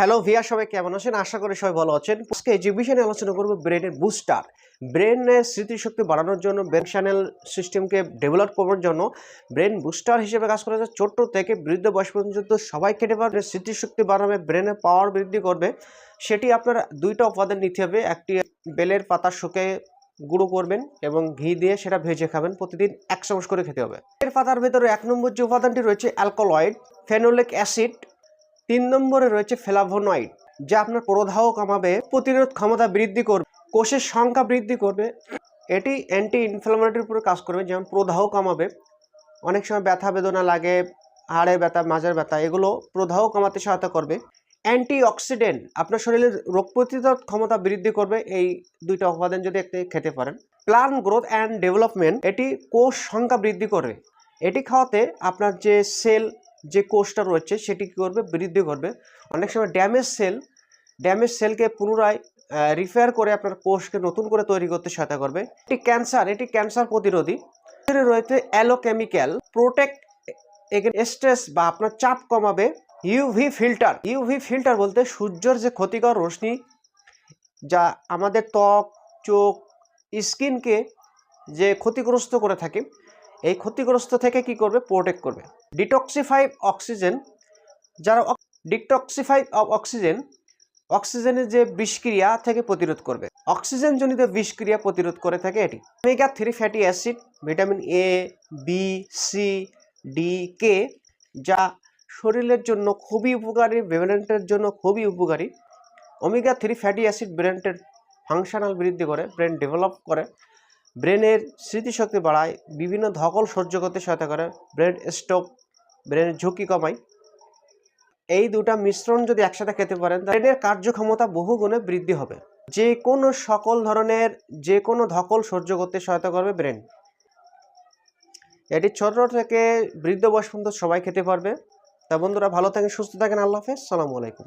Hello Villa, সবাই কেমন আছেন? আশা করি সবাই ভালো আছেন। আজকে যে বিষয় নিয়ে আলোচনা করব ব্রেনের বুস্টার। ব্রেনের স্মৃতিশক্তি বাড়ানোর জন্য, ব্রেন চ্যানেল সিস্টেমকে ডেভেলপ করার জন্য ব্রেন বুস্টার হিসেবে কাজ করে যায়। ছোট্ট থেকে বৃদ্ধ বয়স পর্যন্ত সবাই খেতে পারবে স্মৃতিশক্তি বাড়াবে, ব্রেনের পাওয়ার বৃদ্ধি করবে, সেটি আপনার দুইটা উপাদান নিতে হবে। একটি বেলের পাতা শুকে গুঁড়ো করবেন এবং ঘি দিয়ে সেটা ভেজে খাবেন। প্রতিদিন এক চামচ করে খেতে হবে। এর পাতার ভেতরে এক নম্বর যে উপাদানটি রয়েছে, অ্যালকোলয়েড, ফেনোলিক অ্যাসিড তিন নম্বরে রয়েছে ফ্লাভোনয়েড, যা আপনার প্রদাহ কমাবে, প্রতিরোধ ক্ষমতা বৃদ্ধি করবে, কোষের সংখ্যা বৃদ্ধি করবে। এটি অ্যান্টি ইনফ্লামেটরির উপরে কাজ করবে, যেমন প্রদাহ কমাবে। অনেক সময় ব্যথা বেদনা লাগে, হাড়ে ব্যথা, মাজার ব্যথা, এগুলো প্রদাহ কমাতে সহায়তা করবে। অ্যান্টি অক্সিডেন্ট আপনার শরীরের রোগ প্রতিরোধ ক্ষমতা বৃদ্ধি করবে, এই দুইটা উপাদান যদি একটি খেতে পারেন। প্লান গ্রোথ অ্যান্ড ডেভেলপমেন্ট, এটি কোষ সংখ্যা বৃদ্ধি করবে। এটি খাওয়াতে আপনার যে সেল যে কোষটা রয়েছে সেটি কী করবে? বৃদ্ধি করবে। অনেক সময় ড্যামেজ সেল, ড্যামেজ সেলকে পুনরায় রিপেয়ার করে আপনার কোষকে নতুন করে তৈরি করতে সহায়তা করবে। এটি ক্যান্সার এটি ক্যান্সার প্রতিরোধী। রয়েছে অ্যালোকেমিক্যাল, প্রোটেক্ট স্ট্রেস বা আপনার চাপ কমাবে। ইউভি ফিল্টার ইউভি ফিল্টার বলতে সূর্যের যে ক্ষতিকর রশ্মি, যা আমাদের ত্বক, চোখ, স্কিনকে যে ক্ষতিগ্রস্ত করে থাকে এই ক্ষতিগ্রস্ত থেকে কি করবে? প্রোটেক্ট করবে। ডিটক্সিফাই অক্সিজেন যারা ডিটক্সিফাই অক্সিজেন অক্সিজেনের যে বিষক্রিয়া থেকে প্রতিরোধ করবে। অক্সিজেন জনিত বিষক্রিয়া প্রতিরোধ করে থাকে এটি। Omega three fatty acid vitamin A B C D K যা শরীরের জন্য খুবই উপকারী, ব্রেনের জন্য খুবই উপকারী। ওমেগা থ্রি ফ্যাটি অ্যাসিড ব্রেনের ফাংশনাল বৃদ্ধি করে ব্রেন ডেভেলপ করে। ব্রেনের স্মৃতিশক্তি বাড়ায়, বিভিন্ন ধকল সহ্য করতে সহায়তা করে, ব্রেন স্ট্রোক ব্রেনের ঝুঁকি কমায়। এই দুটা মিশ্রণ যদি একসাথে খেতে পারেন ব্রেনের কার্যক্ষমতা বহু গুণে বৃদ্ধি হবে। যে কোনো সকল ধরনের, যে কোনো ধকল সহ্য করতে সহায়তা করবে ব্রেন। এটি ছোট থেকে বৃদ্ধ বয়স পর্যন্ত সবাই খেতে পারবে। তা বন্ধুরা, ভালো থাকেন, সুস্থ থাকেন, আল্লাহ হাফেজ। সালামু আলাইকুম।